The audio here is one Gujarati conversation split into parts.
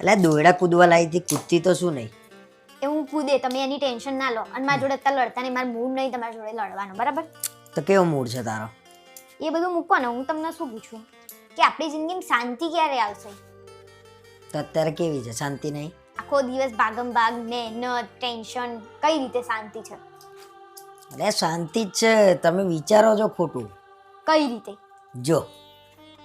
એટલે દોયડા કૂદવા લાવી હતી કૂદતી તો શું નહીં? એ હું કૂદે તમે એની ટેન્શન ના લો. અને મારા જોડે અત્યારે લડતા નહીં મારું મૂડ નહીં તમારા જોડે લડવાનો બરાબર? તો કેવો મૂડ છે તારો? એ બધું મૂકો ને હું તમને શું પૂછું? કે આપણી જિંદગીમાં શાંતિ ક્યારે આવશે? તો અત્યારે કેવી છે? શાંતિ નહીં? આખો દિવસ ભાગમ ભાગ મહેનત ટેન્શન કઈ રીતે શાંતિ છે? અરે શાંતિ જ છે. તમે વિચારો છો ખોટું. કઈ રીતે? જો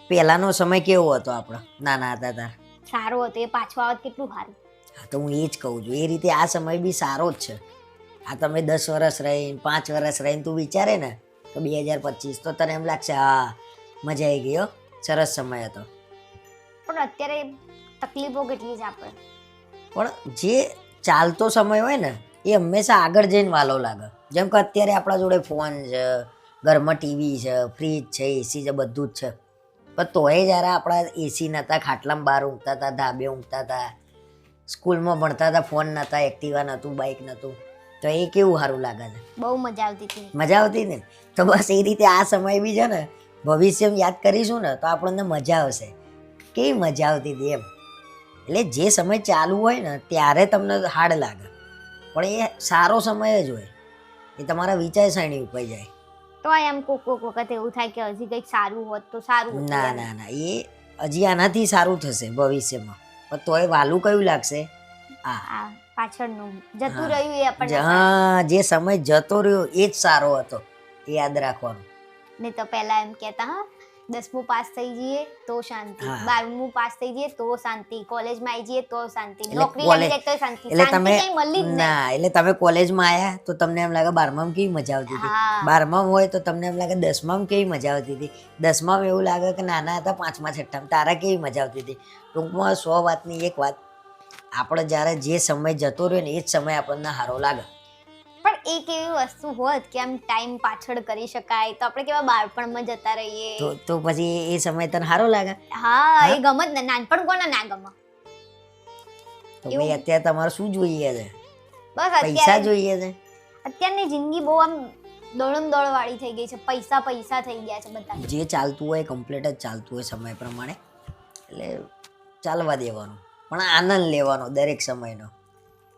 પહેલાનો સમય કેવો હતો આપણો? નાના હતા તાર સારો હતો એ પાછો આવત કેટલું સારું? હા તો હું એ જ કહું છું એ રીતે આ સમય બી સારો જ છે. આ તમે દસ વર્ષ રહીને પાંચ વર્ષ રહીને તું વિચારે ને તો બે હજાર પચીસ તો તને એમ લાગશે હા મજા આવી ગઈ હો સરસ સમય હતો. પણ અત્યારે તકલીફો કેટલી છે આપણે? પણ જે ચાલતો સમય હોય ને એ હંમેશા આગળ જઈને વાલો લાગે. જેમ કે અત્યારે આપણા જોડે ફોન છે ઘરમાં ટીવી છે ફ્રીજ છે એસી છે બધું જ છે. પણ તોય જ્યારે આપણા એસી નહોતા ખાટલામાં બહાર ઊંઘતા હતા ધાબે ઊંઘતા હતા સ્કૂલમાં ભણતા હતા ફોન નહોતા એક્ટિવા નહોતું બાઇક નહોતું તો એ કેવું સારું લાગે છે? બહુ મજા આવતી હતી. મજા આવતી ને? તો બસ એ રીતે આ સમય બી છે ને ભવિષ્યમાં યાદ કરીશું ને તો આપણને મજા આવશે. કેવી મજા આવતી હતી એમ? એટલે જે સમય ચાલુ હોય ને ત્યારે તમને હાર્ડ લાગે. પણ એ સારો સમય જ હોય. એ તમારા વિચારસરણી ઉપર જાય. તો એમ કોક કોક વખત એવું થાય કે હજી કંઈક સારું હોત તો સારું ના ના ના એ હજી આનાથી સારું થશે ભવિષ્યમાં. પણ તોય વાલું કયું લાગશે? આ. પાછળનું જતું રહ્યું એ આપણને હા જે સમય જતો રહ્યો એ જ સારો હતો. યાદ રાખવાનું. નહીં તો પહેલા એમ કહેતા હા દસમું પાસ થઈ જઈએ તો શાંતિ. હા. બારમું પાસ થઈ જઈએ તો શાંતિ. કોલેજમાં આવી જઈએ તો શાંતિ. એટલે નોકરી લાગી જાય તો શાંતિ. એટલે શાંતિ તમે કઈ મળી જ નહીં. ના એટલે તમે કોલેજમાં આયા તો તમને એમ લાગે બારમામાં કેવી મજા આવતી હતી? હા. બારમામાં હોય તો તમને એમ લાગે દસમામાં કેવી મજા આવતી હતી? દસમામાં એવું લાગે કે નાના હતા પાંચમા છઠ્ઠામાં. તારા કેવી મજા આવતી હતી? ટૂંકમાં સો વાતની એક વાત. આપણે જ્યારે જે સમય જતો રહ્યો ને એ જ સમય આપણને સારો લાગે. પણ એક એવી વસ્તુ હોત કે આમ ટાઈમ પાછળ કરી શકાય તો આપણે કેવા બાળપણમાં જતા રહીએ. તો તો પછી એ સમય તને સારો લાગે? હા એ ગમત ને નાનપણ કોને ના ગમે? તો ભાઈ અત્યારે તમારે શું જોઈએ છે? બસ પૈસા જોઈએ છે? અત્યારની જિંદગી બહુ આમ દોડમ દોડ વાળી થઈ ગઈ છે. પૈસા પૈસા થઈ ગયા છે બધા. જે ચાલતું હોય કમ્પ્લીટ જ ચાલતું હોય સમય પ્રમાણે. એટલે ચાલવા દેવાનું. પણ આનંદ લેવાનો દરેક સમયનો.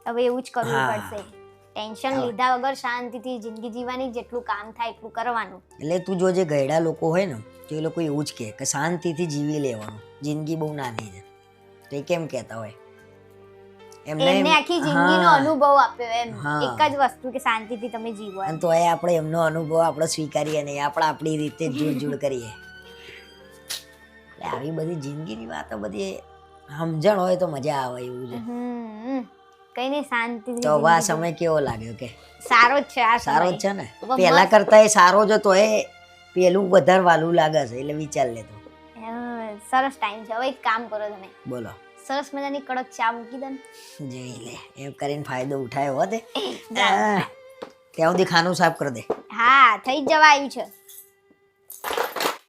હવે એવું જ કરવું પડશે. ટેન્શન લીધા વગર શાંતિથી જિંદગી જીવવાની જેટલું કામ થાય એટલું કરવાનું. એટલે તું જો જે ગયડા લોકો હોય ને તો એ લોકો એવું જ કહે કે શાંતિથી જીવી લેવાનું. જિંદગી બહુ નાની છે. તો એ કેમ કહેતા હોય? એમને આખી જિંદગીનો અનુભવ આપ્યો એમ. એક જ વસ્તુ કે શાંતિથી તમે જીવો અને તો એ આપણે એમનો અનુભવ આપણે સ્વીકારીએ નહીં આપણે આપણી રીતે જુડ જુડ કરીએ. એટલે આવી બધી જિંદગીની વાતો બધી સમજણ હોય તો મજા આવે એવું છે. કઈ નહીં શાંતિ તો આ સમય કેવો લાગ્યો કે? સારો જ છે આ સારો જ છે ને? પેલા કરતા એ સારો જ હતો એ પેલું વધારે વાલું લાગે છે એટલે વિચાર લેતો. સરસ ટાઈમ છે. હવે એક કામ કરો તમે. બોલો. સરસ મજાની કડક ચા મૂકી દે જોઈ લે એમ કરીને ફાયદો ઉઠાયો હો તે. જાઓ. હા. ત્યાં સુધી ખાનું સાફ કરી દે. હા થઈ જવા આવ્યું છે.